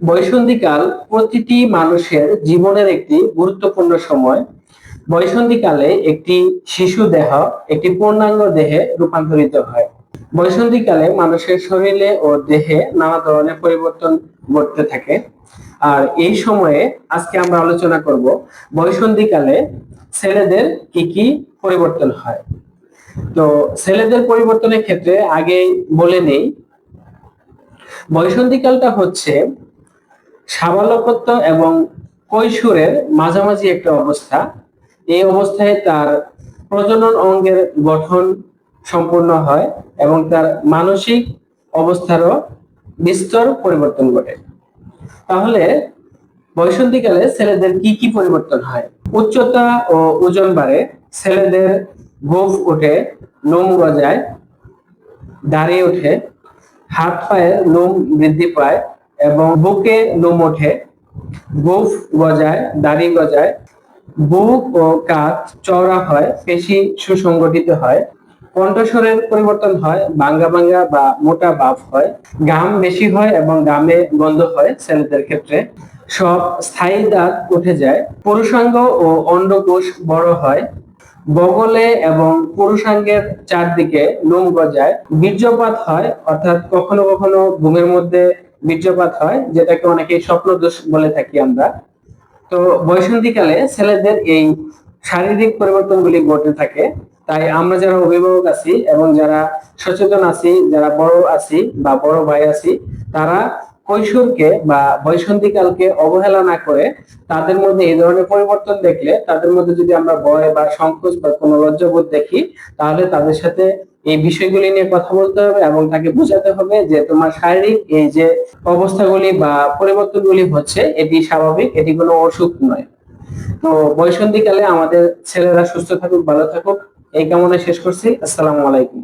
বয়সন্ধিকাল প্রতিটি মানুষের জীবনের একটি গুরুত্বপূর্ণ সময়। বয়সন্ধিকালে একটি শিশু দেহ, একটি পূর্ণাঙ্গ দেহে রূপান্তরিত হয়। বয়সন্ধিকালে মানুষের শরীরে ও দেহে নানা ধরনের পরিবর্তন ঘটতে থাকে। আর এই সময়ে আজকে আমরা আলোচনা করব বয়সন্ধিকালে ছেলেদের কি কি পরিবর্তন হয়। তো ছেলেদের পরিবর্তনের ক্ষেত্রে আগেই বলে নেই বয়সন্ধিকালটা হচ্ছে সাবালকত্ব এবং কৈশোরের মাঝামাঝি একটা অবস্থা। এই অবস্থায় তার প্রজনন অঙ্গের গঠন সম্পূর্ণ হয় এবং তার মানসিক অবস্থারও বিস্তর পরিবর্তন ঘটে। তাহলে বয়সন্ধিকালে ছেলেদের কি কি পরিবর্তন হয়? উচ্চতা ও ওজন বাড়ে, ছেলেদের গোফ ওঠে, নোম গজায়, দাঁড়িয়ে ওঠে, হাত পায়ের নোম বৃদ্ধি পায় এবং বুকে লোম ওঠে গোফ গজায়, দাড়ি গজায়, বুক ও কাঁধ চওড়া হয়, পেশি সুসংগঠিত হয়, কণ্ঠস্বরের পরিবর্তন হয়, বাঙ্গা বাঙ্গা বা মোটা বাপ হয় গাম বেশি হয় এবং গামে গন্ধ হয় ছেলেদের ক্ষেত্রে। সব স্থায়ী দাঁত উঠে যায়, পুরুষাঙ্গ ও অন্ডকোষ বড় হয়। বগলে এবং পুরুষাঙ্গের চারদিকে লোম গজায়, বীর্যপাত হয়, অর্থাৎ কখনো কখনো ঘুমের মধ্যে বীর্যপাত হয়, যেটাকে অনেকে স্বপ্ন দোষ বলে থাকি আমরা। তো বয়সন্ধিকালে ছেলেদের এই শারীরিক পরিবর্তনগুলি ঘটে থাকে। তাই আমরা যারা অভিভাবক আছি এবং যারা সচেতন আছি, যারা বড় আছি বা বড় ভাই আছি, তারা কৈশোরকে বা বৈসন্ধিকালকে অবহেলা না করে তাদের মধ্যে এই ধরনের পরিবর্তন দেখলে তাদের মধ্যে যদি আমরা ভয় বা সংকোচ বা কোনো লজ্জাবোধ দেখি, তাহলে তাদের সাথে এই বিষয়গুলি নিয়ে কথা বলতে হবে এবং তাকে বোঝাতে হবে যে তোমার শারীরিক এই যে অবস্থাগুলি বা পরিবর্তনগুলি হচ্ছে, এটি স্বাভাবিক, এটি কোনো অসুখ নয়। তো বয়সন্ধিকালে আমাদের ছেলেরা সুস্থ থাকুক, ভালো থাকুক। এই কামনা শেষ করছি। আসসালামু আলাইকুম।